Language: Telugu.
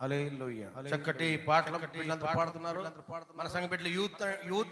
హల్లెలూయా. చక్కటి పాటలు పాడుతున్నారు. మన సంఘ బిడ్డలు యూత్ యూత్